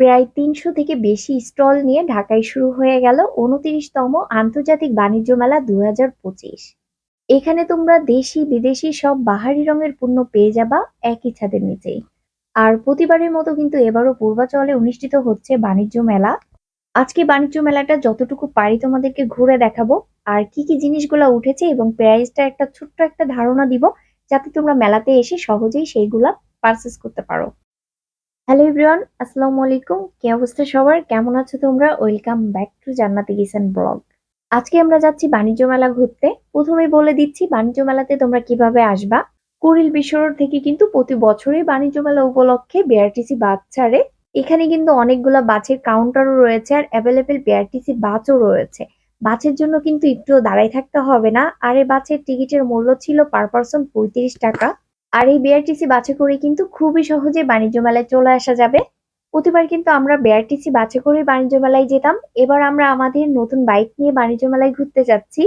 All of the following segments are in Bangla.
প্রায় তিনশো থেকে বেশি স্টল নিয়ে ঢাকায় শুরু হয়ে গেল উনত্রিশতম আন্তর্জাতিক বাণিজ্য মেলা দু হাজার পঁচিশ। এখানে তোমরা দেশি, বিদেশি সব বাহারি রঙের পণ্য পেয়ে যাবা একই ছাদের নিচেই। আর প্রতিবারের মতো কিন্তু এবারও পূর্বাচলে অনুষ্ঠিত হচ্ছে বাণিজ্য মেলা। আজকে বাণিজ্য মেলাটা যতটুকু পারি তোমাদেরকে ঘুরে দেখাবো, আর কি কি জিনিসগুলো উঠেছে এবং প্রাইসটা একটা ছোট্ট একটা ধারণা দিব, যাতে তোমরা মেলাতে এসে সহজেই সেইগুলা পারচেস করতে পারো। হ্যালো এভরিওয়ান, আসসালামু আলাইকুম। কি অবস্থা সবার? কেমন আছো তোমরা? Welcome back to Jannati kitchen blog. আজকে আমরা যাচ্ছি বাণিজ্য মেলা ঘুরতে। প্রথমেই বলে দিচ্ছি, বাণিজ্য মেলাতে তোমরা কীভাবে আসবা? কুড়িল বিশ্ব রোড থেকে কিন্তু প্রতি বছরই বাণিজ্য মেলা উপলক্ষে বিআরটিসি বাস ছাড়ে। এখানে কিন্তু অনেকগুলা বাসের কাউন্টারও রয়েছে আর অ্যাভেলেবেল বিআরটিসি বাসও রয়েছে। বাসের জন্য কিন্তু একটুও দাঁড়াই থাকতে হবে না। আর এই বাসের টিকিটের মূল্য ছিল পার পার্সন পঁয়ত্রিশ টাকা। আর এই বিআরটিসি বাসে করে কিন্তু খুবই সহজে বাণিজ্য মেলায় চলে আসা যাবে। প্রতিবার কিন্তু আমরা বিআরটিসি বাসে করে বাণিজ্য মেলায় যেতাম। এবার আমরা আমাদের নতুন বাইক নিয়ে বাণিজ্য মেলায় ঘুরতে যাচ্ছি।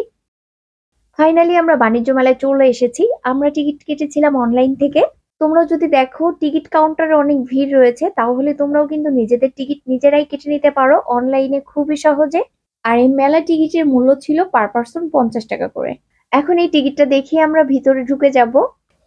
ফাইনালি আমরা বাণিজ্য মেলায় চলে এসেছি। আমরা টিকিট কেটেছিলাম অনলাইন থেকে। তোমরা যদি দেখো, টিকিট কাউন্টারে অনেক ভিড় রয়েছে, তাহলে তোমরাও কিন্তু নিজেদের টিকিট নিজেরাই কেটে নিতে পারো অনলাইনে খুবই সহজে। আর এই মেলা টিকিটের মূল্য ছিল পার পার্সন পঞ্চাশ টাকা করে। এখন এই টিকিটটা দেখিয়ে আমরা ভিতরে ঢুকে যাব।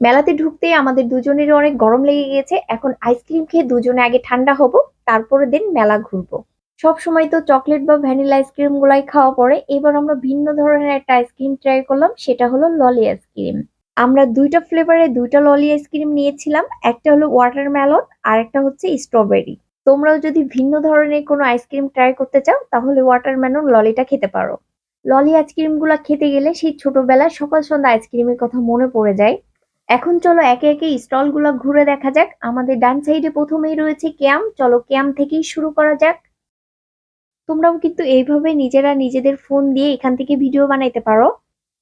মেলাতে ঢুকতেই আমাদের দুজনেরই অনেক গরম লেগে গেছে এখন আইসক্রিম খেয়ে দুজনে আগে ঠান্ডা হব তারপরে দিন মেলা ঘুরবো। সব সময় তো চকলেট বা ভ্যানিলা আইসক্রিম গুলাই খাওয়া পড়ে এবার আমরা ভিন্ন ধরনের একটা আইসক্রিম ট্রাই করলাম, সেটা হলো ললি আইসক্রিম আমরা দুইটা ফ্লেভারে দুইটা ললি আইসক্রিম নিয়েছিলাম, একটা হলো ওয়াটারমেলন আর একটা হচ্ছে স্ট্রবেরি তোমরাও যদি ভিন্ন ধরনের কোনো আইসক্রিম ট্রাই করতে চাও, তাহলে ওয়াটার ওয়াটারমেলন ললিটা খেতে পারো। ললি আইসক্রিমগুলা খেতে গেলে সেই ছোটবেলায় সকাল সন্ধ্যা আইসক্রিমের কথা মনে পড়ে যায়। এখন চলো একে একে স্টলগুলো ঘুরে দেখা যাক। আমাদের ডান সাইডে প্রথমেই রয়েছে ক্যাম চলো ক্যাম থেকেই শুরু করা যাক। তোমরাও কিন্তু এইভাবে নিজেরা নিজেদের ফোন দিয়ে এখান থেকে ভিডিও বানাইতে পারো।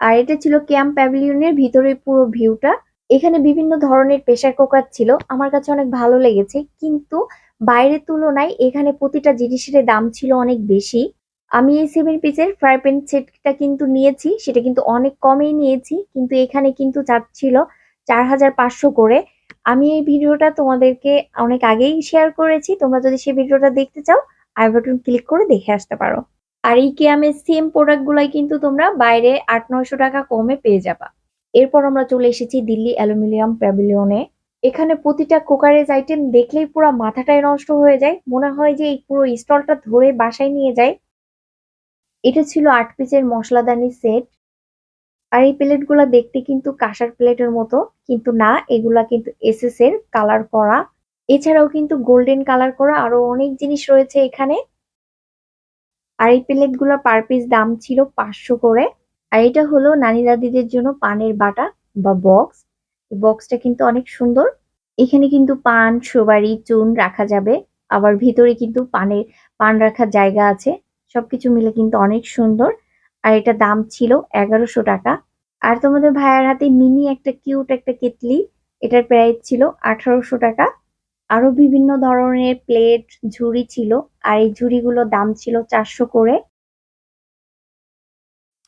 আর এটা ছিল ক্যাম্প প্যাভিলিয়নের ভিতরে পুরো ভিউটা। এখানে বিভিন্ন ধরনের প্রেসার কুকার ছিল। আমার কাছে অনেক ভালো লেগেছে। কিন্তু বাইরের তুলনায় এখানে প্রতিটা জিনিসের দাম ছিল অনেক বেশি। আমি এই সেভেন পিসের ফ্রাই প্যান সেটটা কিন্তু নিয়েছি। সেটা কিন্তু অনেক কমেই নিয়েছি। কিন্তু এখানে কিন্তু চাচ্ছিল চার হাজার পাঁচশো করে। আমি এই ভিডিওটা তোমাদেরকে অনেক আগেই শেয়ার করেছি। তোমরা যদি সেই ভিডিওটা দেখতে চাও, আই বাটন ক্লিক করে দেখে আসতে পারো। আর এই কেয়ামের সেম প্রোডাক্ট গুলাই কিন্তু তোমরা বাইরে আট নয়শো টাকা কমে পেয়ে যাবা। এরপর আমরা চলে এসেছি দিল্লি অ্যালুমিনিয়াম প্যাভিলিয়নে। এখানে প্রতিটা কুকারেজ আইটেম দেখলেই পুরো মাথাটাই নষ্ট হয়ে যায়। মনে হয় যে এই পুরো স্টলটা ধরে বাসায় নিয়ে যায়। এটা ছিল আট পিসের মশলাদানি সেট আর এই প্লেটগুলা দেখতে কিন্তু কাঁসার প্লেটের মতো, কিন্তু না, এগুলা কিন্তু এসএস এর কালার করা। এছাড়াও কিন্তু গোল্ডেন কালার করা আরও অনেক জিনিস রয়েছে এখানে। আর এই প্লেটগুলোর পার পিস দাম ছিল পাঁচশো করে। আর এটা হলো নানি দাদিদের জন্য পানের বাটা বা বক্স। বক্সটা কিন্তু অনেক সুন্দর। এখানে কিন্তু পান সুবারি চুন রাখা যাবে। আবার ভিতরে কিন্তু পানের, পান রাখার জায়গা আছে। সবকিছু মিলে কিন্তু অনেক সুন্দর। আর এটা দাম ছিল এগারোশো টাকা। আর তোমাদের ভাইয়ার হাতে মিনি একটা কিউট একটা কেটলি, এটার প্রাইস ছিল আঠারোশো টাকা। আরও বিভিন্ন ধরনের প্লেট ঝুড়ি ছিল, আর এই ঝুড়িগুলোর দাম ছিল চারশো করে।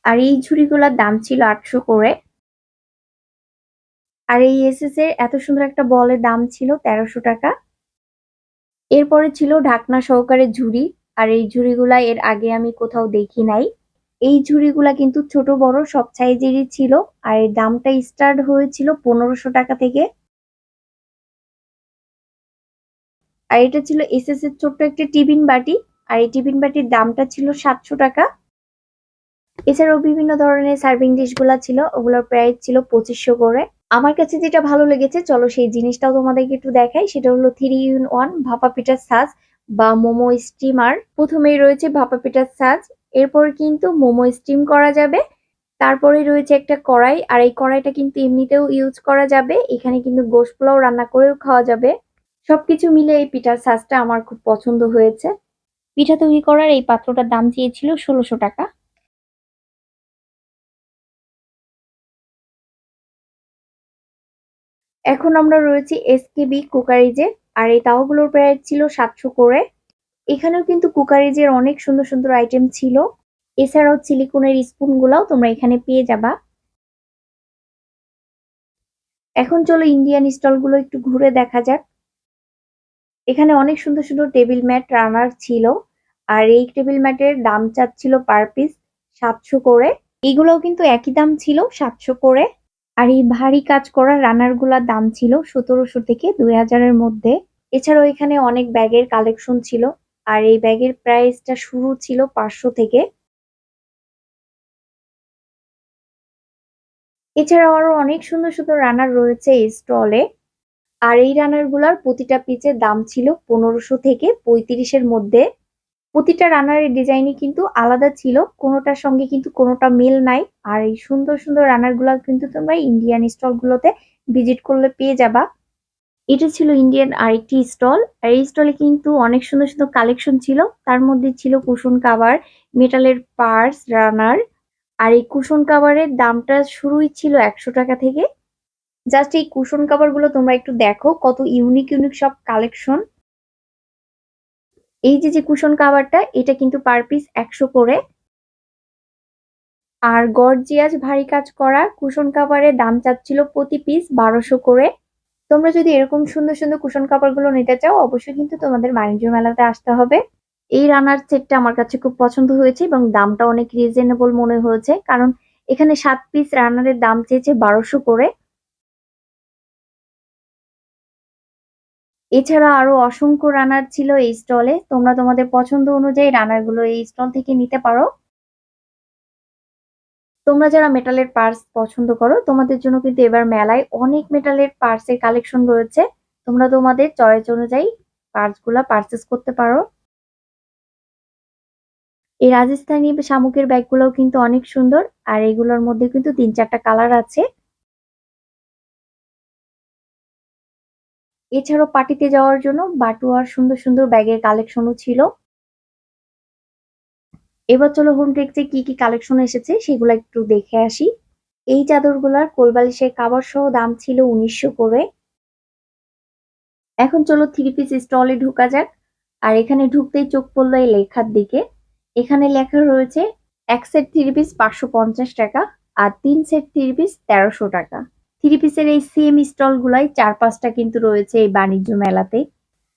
আর এই ঝুড়িগুলোর দাম ছিল আটশো করে। আর এই এসএস এর এত সুন্দর একটা বলের দাম ছিল তেরোশো টাকা। এরপরে ছিল ঢাকনা সহকারে ঝুড়ি, আর এই ঝুড়িগুলা এর আগে আমি কোথাও দেখি নাই। এই ঝুড়িগুলা কিন্তু ছোট, বড় সব সাইজেরই ছিল আর এর দামটা স্টার্ট হয়েছিল পনেরোশো টাকা থেকে। আর এটা ছিল এসএস এর ছোট্ট একটা টিফিন বাটি আর এই টিফিন বাটির দামটা ছিল সাতশো টাকা। এছাড়াও বিভিন্ন ধরনের সার্ভিং ডিশগুলা ছিল, ওগুলোর প্রাইস ছিল পঁচিশশো করে। আমার কাছে যেটা ভালো লেগেছে, চলো সেই জিনিসটাও তোমাদেরকে একটু দেখাই, সেটা হলো থ্রি ইন ওয়ান ভাপা পিঠার সাজ বা মোমো স্টিমার প্রথমেই রয়েছে ভাপা পিঠার সাজ, এরপর কিন্তু মোমো স্টিম করা যাবে তারপরে রয়েছে একটা কড়াই, আর এই কড়াইটা কিন্তু এমনিতেও ইউজ করা যাবে, এখানে কিন্তু গোশ পোলাও রান্না করেও খাওয়া যাবে। সবকিছু মিলে এই পিঠার সাজটা আমার খুব পছন্দ হয়েছে। পিঠা তৈরি করার এই পাত্রটার দাম চেয়েছিল ষোলোশো টাকা। এখন আমরা রয়েছি এসকেবি কুকারিজে। আর এই তাওগুলোর প্রাইস ছিল সাতশো করে। এখানেও কিন্তু কুকারিজের অনেক সুন্দর সুন্দর আইটেম ছিল। এছাড়াও সিলিকনের স্পুন গুলাও তোমরা এখানে পেয়ে যাবা। এখন চলো ইন্ডিয়ান স্টলগুলো একটু ঘুরে দেখা যাক। এখানে অনেক সুন্দর সুন্দর টেবিল ম্যাট রানার ছিল। আর এই টেবিল ম্যাটের দাম চাচ্ছিল পার পিস সাতশো করে। এগুলোও কিন্তু একই দাম ছিল, সাতশো করে। আর এই ভারী কাজ করা রানারগুলার দাম ছিল সতেরোশো থেকে দুই হাজারের মধ্যে। এছাড়াও এখানে অনেক ব্যাগের কালেকশন ছিল, আর এই ব্যাগের প্রাইসটা শুরু ছিল পাঁচশো থেকে। এছাড়াও আরও অনেক সুন্দর সুন্দর রানার রয়েছে এই স্টলে আর এই রানারগুলার প্রতিটা পিচের দাম ছিল পনেরোশো থেকে পঁয়ত্রিশের মধ্যে। প্রতিটা রানারের ডিজাইনই কিন্তু আলাদা ছিল, কোনোটার সঙ্গে কিন্তু কোনোটা মেল নাই। আর এই সুন্দর সুন্দর রানারগুলা কিন্তু তোমরা ইন্ডিয়ান স্টল গুলোতে ভিজিট করলে পেয়ে যাবা। এটা ছিল ইন্ডিয়ান আরেকটি স্টল আর এই স্টলে কিন্তু অনেক সুন্দর সুন্দর কালেকশন ছিল। তার মধ্যে ছিল কুশন কাভার মেটালের পার্স রানার আর এই কুশন কাভারের দামটা শুরুই ছিল একশো টাকা থেকে। জাস্ট এই কুশন কাভারগুলো তোমরা একটু দেখো, কত ইউনিক ইউনিক সব কালেকশন এই যে যে কুশন কাভারটা এটা কিন্তু পার পিস একশো করে। আর গর্জিয়াস ভারী কাজ করা কুশন কাভারের দাম চাচ্ছিল প্রতি পিস বারোশো করে। তোমরা যদি এরকম সুন্দর সুন্দর কুশন কাভারগুলো নিতে চাও, অবশ্যই কিন্তু তোমাদের বাণিজ্য মেলাতে আসতে হবে। এই রানার সেটটা আমার কাছে খুব পছন্দ হয়েছে এবং দামটা অনেক রিজনেবল মনে হয়েছে, কারণ এখানে সাত পিস রানারের দাম চেয়েছে বারোশো করে। এছাড়া আরও অসংখ্য রানার ছিল এই স্টলে তোমরা তোমাদের পছন্দ অনুযায়ী রানারগুলো এই স্টল থেকে নিতে পারো। তোমরা যারা মেটালের পার্স পছন্দ করো, তোমাদের জন্য কিন্তু এবার মেলায় অনেক মেটালের পার্সের কালেকশন রয়েছে। তোমরা তোমাদের চয়েস অনুযায়ী পার্সগুলা পার্চেস করতে পারো। এই রাজস্থানী শামুকের ব্যাগগুলোও কিন্তু অনেক সুন্দর। আর এগুলোর মধ্যে কিন্তু তিন চারটা কালার আছে। এছাড়াও পার্টিতে যাওয়ার জন্য বাটুয়ার সুন্দর সুন্দর ব্যাগের কালেকশনও ছিল। এবার চলো হোম টেক্সে কি কি কালেকশন এসেছে সেগুলো একটু দেখে আসি। এই চাদরগুলার কোলবালিশের কাবার সহ দাম ছিল উনিশশো করে। এখন চলো থ্রি পিস স্টলে ঢুকা যাক। আর এখানে ঢুকতেই চোখ পড়ল এই লেখার দিকে। এখানে লেখা রয়েছে, এক সেট থ্রি পিস পাঁচশো পঞ্চাশ টাকা আর তিন সেট থ্রি পিস তেরোশো টাকা। থ্রি পিসের এই সেম স্টল গুলাই চার পাঁচটা কিন্তু রয়েছে এই বাণিজ্য মেলাতে।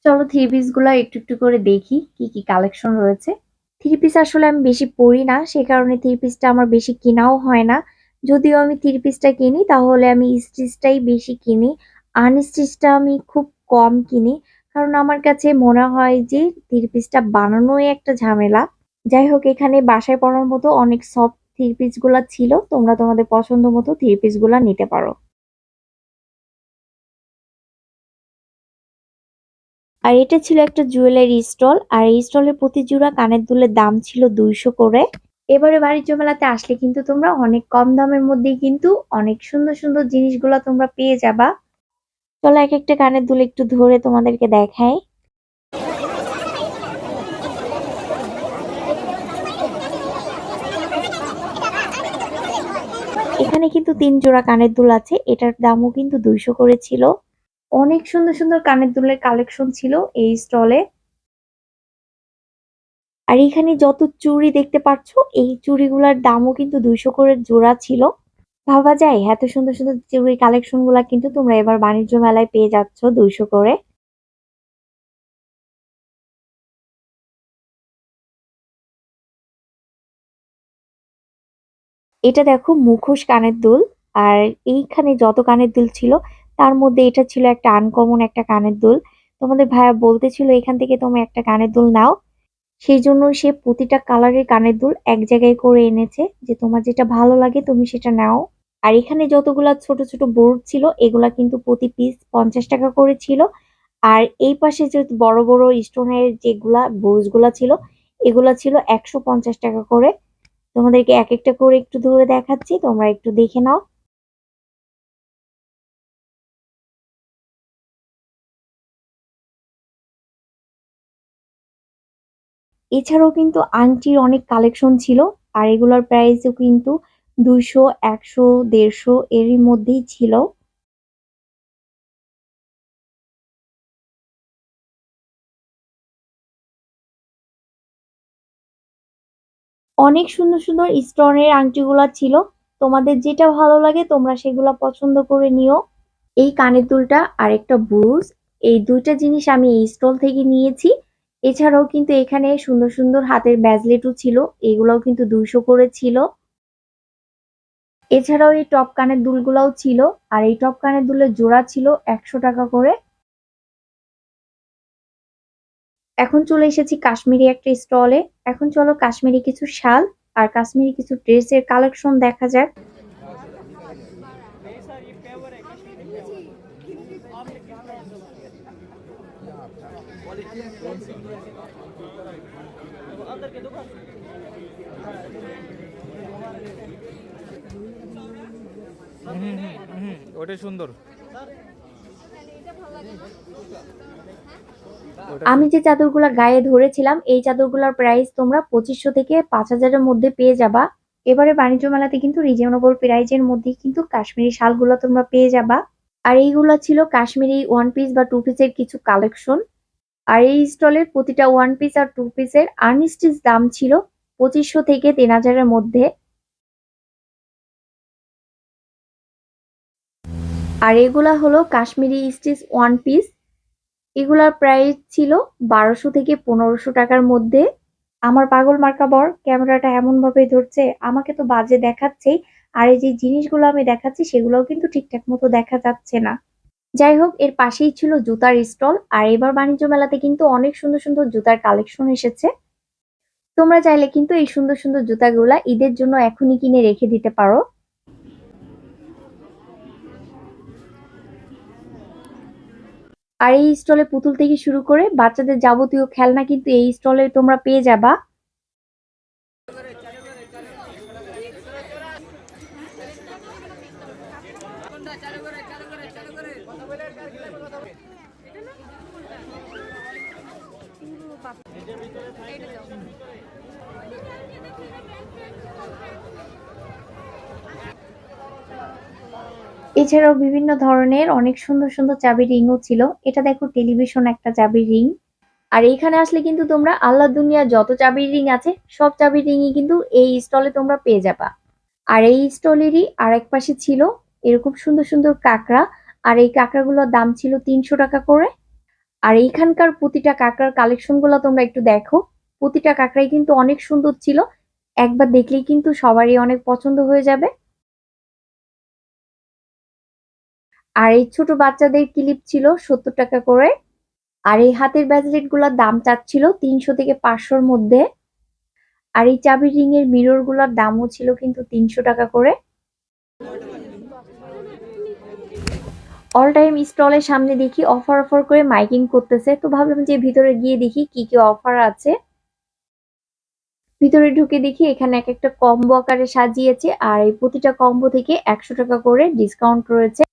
চলো থ্রি পিসগুলো একটু একটু করে দেখি কি কি কালেকশন রয়েছে। থ্রি পিস আসলে আমি বেশি পরি না, সে কারণে থ্রি পিসটা আমার বেশি কেনাও হয় না। যদিও আমি থ্রি পিসটা কিনি, তাহলে আমি স্টিচটাই বেশি কিনি। আনস্টিচটা আমি খুব কম কিনি, কারণ আমার কাছে মনে হয় যে থ্রি পিসটা বানানোই একটা ঝামেলা। যাই হোক, এখানে বাসায় পরার মতো অনেক সফট থ্রি পিসগুলা ছিল, তোমরা তোমাদের পছন্দ মতো থ্রি পিসগুলা নিতে পারো। আর এটা ছিল একটা জুয়েলারি স্টল আর এই স্টলের প্রতি জোড়া কানের দুলের দাম ছিল দুইশো করে। এবারে বাণিজ্য মেলাতে আসলে কিন্তু তোমরা অনেক কম দামের মধ্যেই কিন্তু অনেক সুন্দর সুন্দর জিনিসগুলো তোমরা পেয়ে যাবা। চলো এক একটা কানের দুল একটু ধরে তোমাদেরকে দেখাই। এখানে কিন্তু তিন জোড়া কানের দুল আছে, এটার দামও কিন্তু দুইশো করে ছিল। অনেক সুন্দর সুন্দর কানের দুলের কালেকশন ছিল এই স্টলে আর এখানে যত চুড়ি দেখতে পাচ্ছ এই চুড়িগুলার দামও কিন্তু দুইশো করে জোড়া ছিল। ভাবা যায়, এত সুন্দর সুন্দর চুড়ির কালেকশনগুলা কিন্তু তোমরা এবার বাণিজ্য মেলায় পেয়ে যাচ্ছ দুইশো করে। এটা দেখো মুখোশ কানের দুল, আর এইখানে যত কানের দুল ছিল তার মধ্যে এটা ছিল একটা আনকমন একটা কানের দুল। তোমাদের ভাইয়া বলতেছিল, এখান থেকে তুমি একটা কানের দুল নাও। সেই জন্য সে প্রতিটা কালারের কানের দুল এক জায়গায় করে এনেছে যে তোমার যেটা ভালো লাগে তুমি সেটা নাও। আর এখানে যতগুলা ছোট ছোট বোর্ড ছিল, এগুলা কিন্তু প্রতি পিস পঞ্চাশ টাকা করে ছিল। আর এই পাশে যে বড় বড় স্টোনের যেগুলা বোর্ডগুলা ছিল, এগুলা ছিল একশো পঞ্চাশ টাকা করে। তোমাদেরকে এক একটা করে একটু ধরে দেখাচ্ছি, তোমরা একটু দেখে নাও। এছাড়াও কিন্তু আংটির অনেক কালেকশন ছিল, আর এগুলোর প্রাইসও কিন্তু দুইশো, একশো, দেড়শো এরই মধ্যেই ছিল। অনেক সুন্দর সুন্দর স্টোনের আংটিগুলা ছিল। তোমাদের যেটা ভালো লাগে তোমরা সেগুলা পছন্দ করে নিও। এই কানের দুলটা আর একটা ব্রুজ এই দুইটা জিনিস আমি এই স্টল থেকে নিয়েছি। এছাড়াও কিন্তু এখানে সুন্দর সুন্দর হাতের ব্যাজলেটও ছিল, এগুলোও কিন্তু দুইশো করে ছিল। এছাড়াও এই টপ কানের দুলগুলাও ছিল, আর এই টপ কানের দুলের জোড়া ছিল একশো টাকা করে। এখন চলে এসেছি কাশ্মীরি একটা স্টলে। এখন চলো কাশ্মীরি কিছু শাল আর কাশ্মীরি কিছু ড্রেসের কালেকশন দেখা যাক হুম হুম হুম সুন্দর। আমি যে চাদরগুলা গায়ে ধরেছিলাম, এই চাদরগুলোর প্রাইস তোমরা পঁচিশশো থেকে পাঁচ হাজারের মধ্যে পেয়ে যাবা। এবারে বাণিজ্য মেলাতে কিন্তু রিজনেবল প্রাইজের মধ্যে কিন্তু কাশ্মীরি শালগুলো তোমরা পেয়ে যাবা। আর এইগুলো ছিল কাশ্মীরি ওয়ান পিস বা টু পিসের কিছু কালেকশন আর এই স্টলের প্রতিটা ওয়ান পিস আর টু পিসের আর্নিস্টিচ দাম ছিল পঁচিশশো থেকে তিন হাজারের মধ্যে। আর এগুলা হলো কাশ্মীরি স্টিচ ওয়ান পিস। এগুলার প্রাইস ছিল বারোশো থেকে পনেরোশো টাকার মধ্যে। আমার পাগল মার্কা বর, ক্যামেরাটা এমন ভাবে ধরছে, আমাকে তো বাজে দেখাচ্ছেই, আর এই যে জিনিসগুলো আমি দেখাচ্ছি, সেগুলোও কিন্তু ঠিকঠাক মতো দেখা যাচ্ছে না। যাই হোক, এর পাশেই ছিল জুতার স্টল, আর এবার বাণিজ্য মেলাতে কিন্তু অনেক সুন্দর সুন্দর জুতার কালেকশন এসেছে। তোমরা চাইলে কিন্তু এই সুন্দর সুন্দর জুতাগুলা ঈদের জন্য এখনই কিনে রেখে দিতে পারো। আর এই স্টলে পুতুল থেকে শুরু করে বাচ্চাদের যাবতীয় খেলনা কিন্তু এই স্টলে তোমরা পেয়ে যাবা। এছাড়াও বিভিন্ন ধরনের অনেক সুন্দর সুন্দর চাবির রিংও ছিল। এটা দেখো টেলিভিশন একটা চাবির রিং। আর এইখানে আসলে কিন্তু তোমরা আল্লাহ দুনিয়া যত চাবির রিং আছে, সব চাবির রিংই কিন্তু এই স্টলে তোমরা পেয়ে যাবা। আর এই স্টলেরই আরেক পাশে ছিল এরকম সুন্দর সুন্দর কাঁকড়া। আর এই কাঁকড়াগুলোর দাম ছিল তিনশো টাকা করে। আর এইখানকার প্রতিটা কাঁকড়ার কালেকশনগুলো তোমরা একটু দেখো। প্রতিটা কাঁকড়াই কিন্তু অনেক সুন্দর ছিল। একবার দেখলেই কিন্তু সবারই অনেক পছন্দ হয়ে যাবে। আর এই ছোট বাচ্চাদের ক্লিপ ছিল? সত্তর টাকা করে। আর এই হাতের ব্যাজলেটগুলার দাম চাচ্ছিল তিনশো থেকে পাঁচশোর মধ্যে। আর এই চাবির রিং এর মিররগুলার দামও ছিল কিন্তু তিনশো টাকা করে। অল টাইম স্টলের সামনে দেখি অফার অফার করে মাইকিং করতেছে। তো ভাবলাম যে ভিতরে গিয়ে দেখি কি কি অফার আছে। ভিতরে ঢুকে দেখি এখানে এক একটা কম্বো আকারে সাজিয়েছে। আর এই প্রতিটা কম্বো থেকে একশো টাকা করে ডিসকাউন্ট রয়েছে।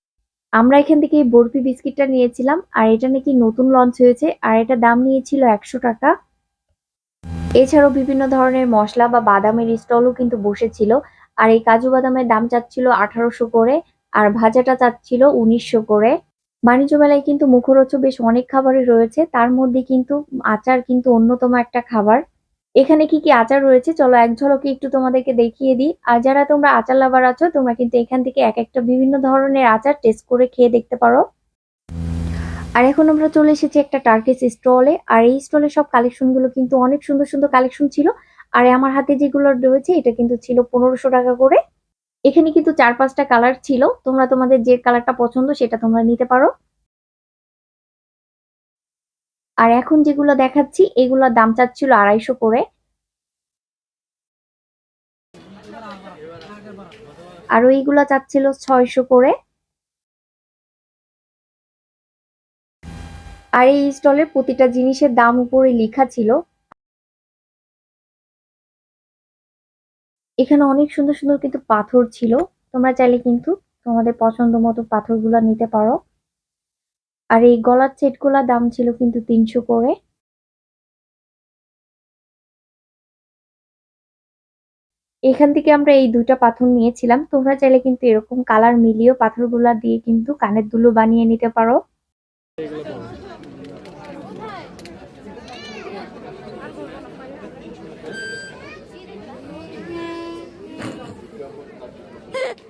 আমরা এখান থেকে এই বরফি বিস্কিটটা নিয়েছিলাম, আর এটা নাকি নতুন লঞ্চ হয়েছে, আর এটা দাম নিয়েছিল একশো টাকা। এছাড়াও বিভিন্ন ধরনের মশলা বা বাদামের স্টলও কিন্তু বসেছিল, আর এই কাজু বাদামের দাম চাচ্ছিল আঠারোশো করে, আর ভাজাটা চাচ্ছিল উনিশশো করে। বাণিজ্য মেলায় কিন্তু মুখরোচ বেশ অনেক খাবারই রয়েছে, তার মধ্যে কিন্তু আচার কিন্তু অন্যতম একটা খাবার। এখানে কি কি আচার রয়েছে? চলো এক ঝলকে একটু তোমাদেরকে দেখিয়ে দিই। আর যারা তোমরা আচার লাভার আছো, তোমরা কিন্তু এখান থেকে এক একটা বিভিন্ন ধরনের আচার টেস্ট করে খেয়ে দেখতে পারো। আর এখন আমরা চলে এসেছি একটা টার্কিস স্টলে আর এই স্টলে সব কালেকশনগুলো কিন্তু অনেক সুন্দর সুন্দর কালেকশন ছিল। আর আমার হাতে যেগুলো রয়েছে, এটা কিন্তু ছিল পনেরোশো টাকা করে। এখানে কিন্তু চার পাঁচটা কালার ছিল। তোমরা তোমাদের যে কালারটা পছন্দ, সেটা তোমরা নিতে পারো। আর এখন যেগুলো দেখাচ্ছি এগুলোর দাম চাচ্ছিল আড়াইশো করে। আর এইগুলো চাচ্ছিল ছয়শো করে। আর এই স্টলে প্রতিটা জিনিসের দাম উপরে লেখা ছিল। এখানে অনেক সুন্দর সুন্দর কিন্তু পাথর ছিল। তোমরা চাইলে কিন্তু তোমাদের পছন্দ মতো পাথরগুলো নিতে পারো। আর এই গলার সেটগুলা দাম ছিল কিন্তু তিনশো করে। এখান থেকে আমরা এই দুইটা পাথর নিয়েছিলাম। তোমরা চাইলে কিন্তু এরকম কালার মিলিয়েও পাথরগুলা দিয়ে কিন্তু কানের দুলো বানিয়ে নিতে পারো।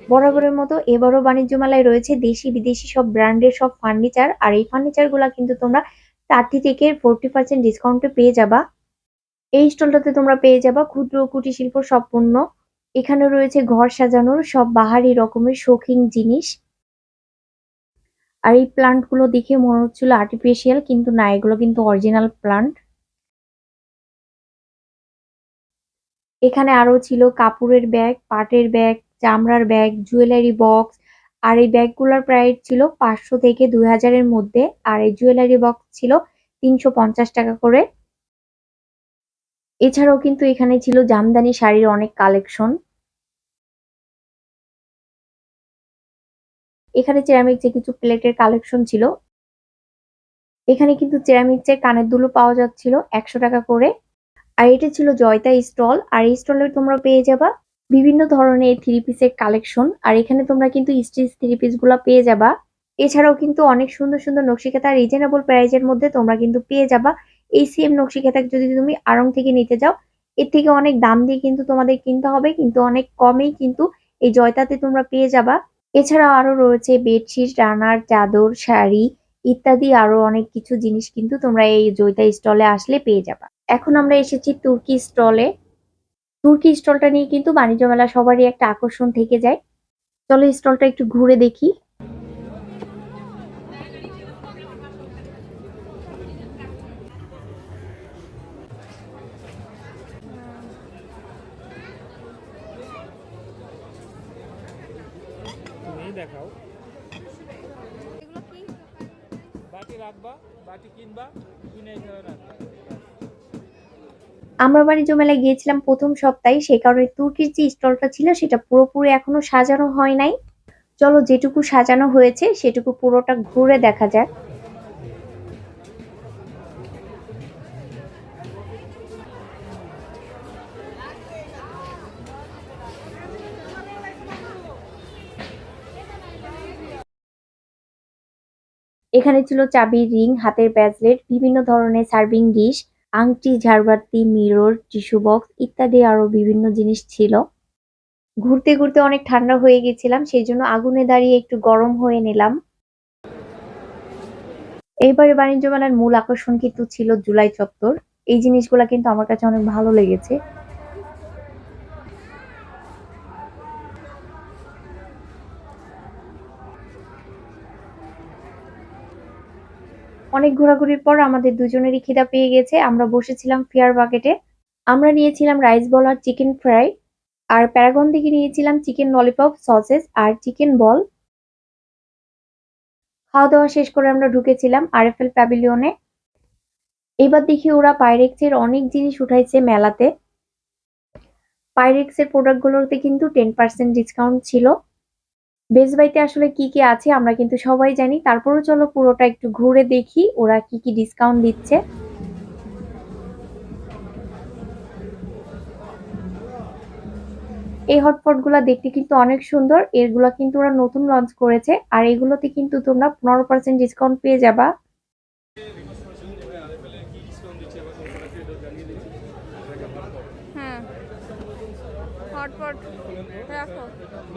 বরাবরের মতো এবারও বাণিজ্য মেলায় রয়েছে দেশি বিদেশি সব ব্র্যান্ডের সব ফার্নিচার, আর এই ফার্নিচারগুলা কিন্তু তোমরা থার্টি থেকে ফোরটি পার্সেন্ট ডিসকাউন্টে পেয়ে যাবা। এই স্টলটাতে তোমরা পেয়ে যাবা ক্ষুদ্র কুটির শিল্প সব পণ্য। এখানে রয়েছে ঘর সাজানোর সব বাহারি রকমের শৌখিন জিনিস। আর এই প্লান্টগুলো দেখে মনে হচ্ছিল আর্টিফিশিয়াল কিন্তু না, এগুলো কিন্তু অরিজিনাল প্লান্ট এখানে আরও ছিল কাপড়ের ব্যাগ পাটের ব্যাগ চামড়ার ব্যাগ জুয়েলারি বক্স আর এই ব্যাগগুলোর প্রাইস ছিল পাঁচশো থেকে দুই হাজারের মধ্যে, আর এই জুয়েলারি বক্স ছিল তিনশো পঞ্চাশ টাকা করে। এছাড়াও কিন্তু এখানে ছিল জামদানি শাড়ির অনেক কালেকশন এখানে চেরামিক কিছু প্লেটের কালেকশন ছিল। এখানে কিন্তু চেরামিক্সের কানের দুলো পাওয়া যাচ্ছিল একশো টাকা করে। আর এটা ছিল জয়তা স্টল, আর এই স্টলে তোমরা পেয়ে যাবা বিভিন্ন ধরনের থ্রি পিসের কালেকশন আর এখানে তোমরা কিন্তু স্টিচ থ্রি পিসগুলা পেয়ে যাবা। এছাড়াও কিন্তু অনেক সুন্দর সুন্দর নকশিকাতা রিজনেবল প্রাইজের মধ্যে তোমরা কিন্তু পেয়ে যাবা। এই সেম নকশিকাতা যদি তুমি আড়ং থেকে নিতে যাও, এর থেকে অনেক দাম দিয়ে কিন্তু তোমাদের কিনতে হবে, কিন্তু অনেক কমেই কিন্তু এই জয়তাতে তোমরা পেয়ে যাবা। এছাড়াও আরও রয়েছে বেডশিট রানার চাদর, শাড়ি ইত্যাদি আরও অনেক কিছু জিনিস কিন্তু তোমরা এই জয়তা স্টলে আসলে পেয়ে যাবা। এখন আমরা এসেছি তুর্কি স্টলে তুর্কি স্টলটা নিয়ে কিন্তু বাণিজ্য মেলা সবারই একটা আকর্ষণ থেকে যায়। চলো স্টলটা একটু ঘুরে দেখি। দেখাও। বাটি রাখবা, বাটি কিনবা, কিনে রাখবা। আমরা বাণিজ্য মেলায় গিয়েছিলাম প্রথম সপ্তাহে সেই কারণে তুর্কির যে স্টলটা ছিল সেটা পুরোপুরি এখনও সাজানো হয় নাই। চলো যেটুকু সাজানো হয়েছে, সেটুকু পুরোটা ঘুরে দেখা যাক। এখানে ছিল চাবির রিং, হাতের ব্যাজলেট, বিভিন্ন ধরনের সার্ভিং ডিশ। আংটি, ঝাড়বাতি, মিরর, টিস্যু বক্স ইত্যাদি আরও বিভিন্ন জিনিস ছিল। ঘুরতে ঘুরতে অনেক ঠান্ডা হয়ে গেছিলাম, সেই জন্য আগুনে দাঁড়িয়ে একটু গরম হয়ে নিলাম। এইবারে বাণিজ্য মেলার মূল আকর্ষণ কিন্তু ছিল জুলাই চত্বর। এই জিনিসগুলা কিন্তু আমার কাছে অনেক ভালো লেগেছে। অনেক ঘোরাঘুরির পর আমাদের দুজনেরই খিদা পেয়ে গেছে। আমরা বসেছিলাম ফেয়ার বাকেটে। আমরা নিয়েছিলাম রাইস বল আর চিকেন ফ্রাই। আর প্যারাগন থেকে নিয়েছিলাম চিকেন ললিপপ, সসেস আর চিকেন বল। খাওয়া দাওয়া শেষ করে আমরা ঢুকেছিলাম আরএফএল প্যাভিলিয়নে। এবার দেখি ওরা পাইরেক্সের অনেক জিনিস উঠাইছে মেলাতে। পাইরেক্সের প্রোডাক্টগুলোতে কিন্তু টেন পার্সেন্ট ডিসকাউন্ট ছিল। বেস বাইতে আসলে কি কি আছে আমরা কিন্তু সবাই জানি। তারপরও চলো পুরোটা একটু ঘুরে দেখি ওরা কি কি ডিসকাউন্ট দিচ্ছে। এই হটপটগুলা দেখতে কিন্তু অনেক সুন্দর। এগুলা কিন্তু ওরা নতুন লঞ্চ করেছে। আর এগুলোতে কিন্তু তোমরা পনেরো পার্সেন্ট ডিসকাউন্ট পেয়ে যাবা হ্যাঁ হটপট রাখো মাত্র নয়শো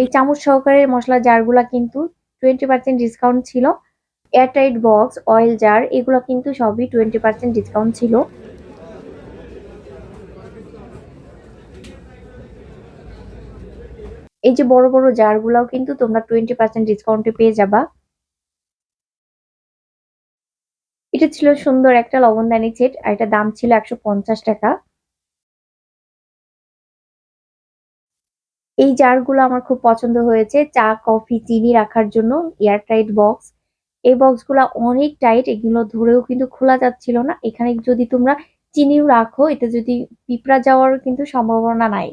এই চামচ সহকারে মশলা জারগুলা কিন্তু টোয়েন্টি পার্সেন্ট ডিসকাউন্ট ছিল। এয়ারটাইট বক্স অয়েল জার এগুলো কিন্তু সবই টোয়েন্টি পার্সেন্ট ডিসকাউন্ট ছিল। এই যে বড় বড় জারগুলাও কিন্তু তোমরা টোয়েন্টি পার্সেন্ট ডিসকাউন্টে পেয়ে যাবা। এটা ছিল সুন্দর একটা লবণদানি সেট আর এটা দাম ছিল একশো পঞ্চাশ টাকা। এই জারগুলো আমার খুব পছন্দ হয়েছে। চা, কফি, চিনি রাখার জন্য এয়ার টাইট বক্স। এই বক্সগুলো অনেক টাইট, এগুলো ধরেও কিন্তু খোলা যাচ্ছিল না। এখানে যদি তোমরা চিনিও রাখো, এতে যদি পিঁপড়া যাওয়ার কিন্তু সম্ভাবনা নাই।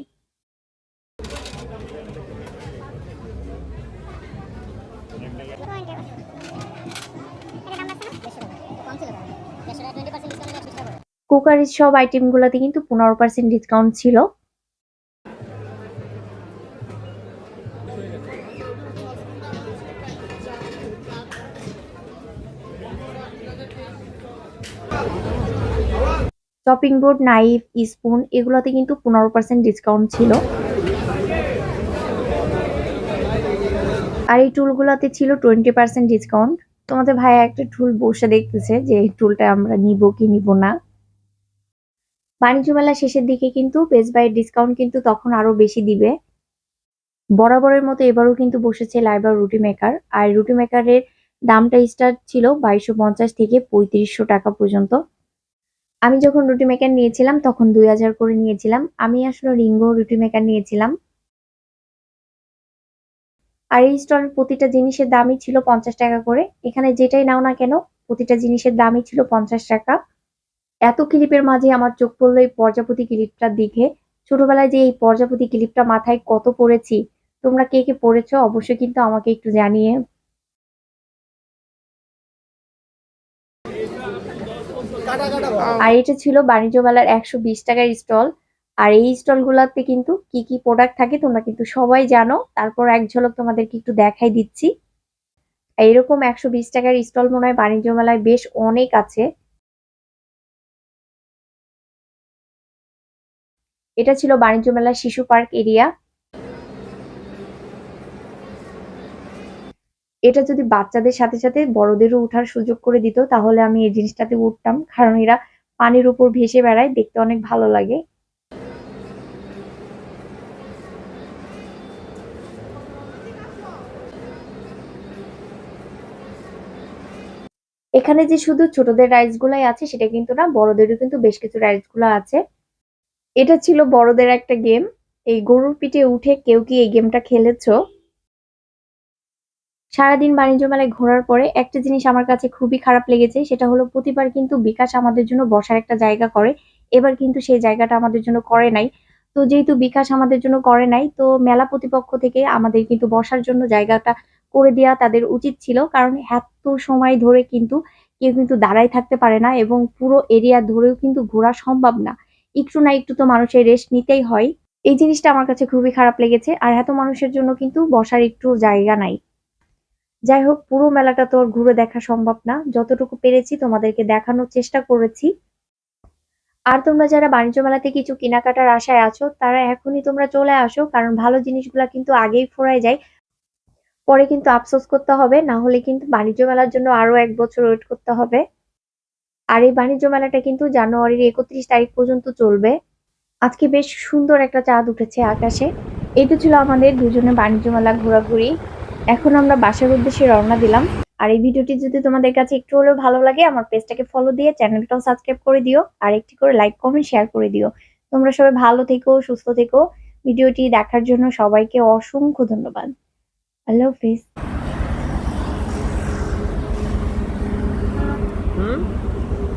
কুকারির সব আইটেমগুলোতে কিন্তু পনেরো পার্সেন্ট ডিসকাউন্ট ছিল। চপিং বোর্ড নাইফ স্পুন এগুলোতে কিন্তু পনেরো পার্সেন্ট ডিসকাউন্ট ছিল। আর এই টুলগুলোতে ছিল টোয়েন্টি পার্সেন্ট ডিসকাউন্ট তোমাদের ভাইয়া একটা টুল বসে দেখতেছে যে এই টুলটা আমরা নিব কি নিব না। বাণিজ্য মেলা শেষের দিকে কিন্তু বেস্ট বাইয়ের ডিসকাউন্ট কিন্তু তখন আরও বেশি দিবে। বরাবরের মতো এবারও কিন্তু বসেছে লাইবার রুটি মেকার আর রুটি মেকারের দামটা স্টার্ট ছিল বাইশশো পঞ্চাশ থেকে পঁয়ত্রিশশো টাকা পর্যন্ত। আমি যখন রুটি মেকার নিয়েছিলাম, তখন দুই হাজার করে নিয়েছিলাম। আমি আসলে রিঙ্গো রুটি মেকার নিয়েছিলাম। আর এই স্টলের প্রতিটা জিনিসের দামই ছিল পঞ্চাশ টাকা করে। এখানে যেটাই নাও না কেন, প্রতিটা জিনিসের দামই ছিল পঞ্চাশ টাকা। এত ক্লিপের মাঝে আমার চোখ পড়ল এই প্রজাপতি ক্লিপটার দিকে ছোটবেলায় যে এই প্রজাপতি ক্লিপটা মাথায় কত পড়েছি, তোমরা কে কে পড়েছো অবশ্যই কিন্তু আমাকে একটু জানিয়ে আর এটা ছিল বাণিজ্য মেলার একশো বিশ টাকার স্টল। আর এই স্টল গুলাতে কিন্তু কি কি প্রোডাক্ট থাকে তোমরা কিন্তু সবাই জানো। তারপর এক ঝলক তোমাদেরকে একটু দেখাই দিচ্ছি। এইরকম একশো বিশ টাকার স্টল মনে হয় বাণিজ্য মেলায় বেশ অনেক আছে। এটা ছিল বাণিজ্য মেলার শিশু পার্ক এরিয়া। এটা যদি বাচ্চাদের সাথে সাথে বড়দেরও উঠার সুযোগ করে দিত, তাহলে আমি এই জিনিসটাতে উঠতাম। কারণ এরা পানির উপর ভেসে বেড়ায়, দেখতে অনেক ভালো লাগে। এখানে যে শুধু ছোটদের রাইডস গুলাই আছে, সেটা কিন্তু না, বড়দেরও কিন্তু বেশ কিছু রাইডসগুলো আছে। এটা ছিল বড়দের একটা গেম। এই গরুর পিঠে উঠে কেউ কি এই গেমটা খেলেছো? সারাদিন বাণিজ্য মেলায় ঘোরার পরে একটা জিনিস আমার কাছে খুবই খারাপ লেগেছে, সেটা হলো প্রতিবার কিন্তু বিকাশ আমাদের জন্য বসার একটা জায়গা করে। এবার কিন্তু সেই জায়গাটা আমাদের জন্য করে নাই। তো যেহেতু বিকাশ আমাদের জন্য করে নাই, তো মেলা প্রতিপক্ষ থেকে আমাদের কিন্তু বসার জন্য জায়গাটা করে দেওয়া তাদের উচিত ছিল। কারণ এত সময় ধরে কিন্তু কেউ কিন্তু দাঁড়াই থাকতে পারে না এবং পুরো এরিয়া ধরেও কিন্তু ঘোরা সম্ভব না। একটু না একটু তো মানুষের রেস্ট নিতেই হয়। এই জিনিসটা আমার কাছে খুবই খারাপ লেগেছে। আর এত মানুষের জন্য কিন্তু বসার একটু জায়গা নাই। যাই হোক পুরো মেলাটা তো আর ঘুরে দেখা সম্ভব না। যতটুকু পেরেছি তোমাদেরকে দেখানোর চেষ্টা করেছি। আর তোমরা যারা বাণিজ্য মেলাতে কিছু কেনাকাটার আশায় আছো, তারা এখনই তোমরা চলে আসো, কারণ ভালো জিনিসগুলা কিন্তু আগেই ফোরায় যায়। পরে কিন্তু আফসোস করতে হবে, না হলে কিন্তু বাণিজ্য মেলার জন্য আরও এক বছর ওয়েট করতে হবে। আর এই বাণিজ্য মেলাটা কিন্তু জানুয়ারির একত্রিশ তারিখ পর্যন্ত চলবে। আজকে বেশ সুন্দর একটা চাঁদ উঠেছে আকাশে। তো ছিল আমাদের দুজনে বাণিজ্য মেলা ঘোরাঘুরি। এখন আমরা বাসার উদ্দেশ্যে রওনা দিলাম। আর এই ভিডিওটি যদি তোমাদের কাছে একটু হলেও ভালো লাগে, আমার পেজটাকে ফলো দিয়ে চ্যানেলটাও সাবস্ক্রাইব করে দিও, আর একটি করে লাইক কমেন্ট শেয়ার করে দিও। তোমরা সবাই ভালো থেকো, সুস্থ থেকো। ভিডিওটি দেখার জন্য সবাইকে অসংখ্য ধন্যবাদ। আল্লাহ হাফিজ